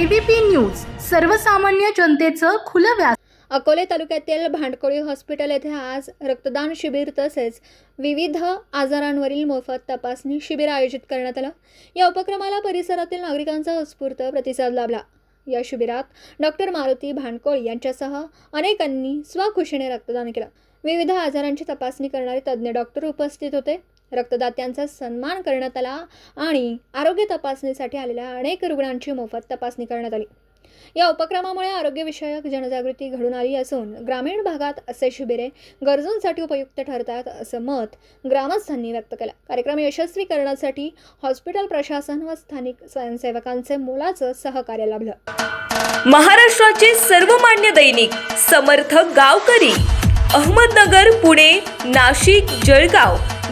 ABP news सर्वसामान्य जनतेचं खुलं व्यास अकोले तालुक्यातील भांडकोळी हॉस्पिटल येथे आज रक्तदान शिबिर तसेच विविध आजारांवरील मोफत तपासणी शिबिर आयोजित करण्यात आलं. या उपक्रमाला परिसरातील नागरिकांचा उत्स्फूर्त प्रतिसाद लाभला. या शिबिरात डॉक्टर मारुती भांडकोळी यांच्यासह अनेकांनी स्वखुशीने रक्तदान केलं. विविध आजारांची तपासणी करणारे तज्ज्ञ डॉक्टर उपस्थित होते. रक्तदात्यांचा सन्मान करण्यात आला आणि आरोग्य तपासणीसाठी आलेल्या अनेक रुग्णांची मोफत तपासणी करण्यात आली. या उपक्रमामुळे आरोग्यविषयक जनजागृती घडून आली असून ग्रामीण भागात असे शिबिरे गरजूंसाठी उपयुक्त ठरतात असं मत ग्रामस्थांनी व्यक्त केलं. कार्यक्रम यशस्वी करण्यासाठी हॉस्पिटल प्रशासन व स्थानिक स्वयंसेवकांचे मोलाचं सहकार्य लाभलं. महाराष्ट्राचे सर्वमान्य दैनिक समर्थ गावकरी अहमदनगर पुणे नाशिक जळगाव.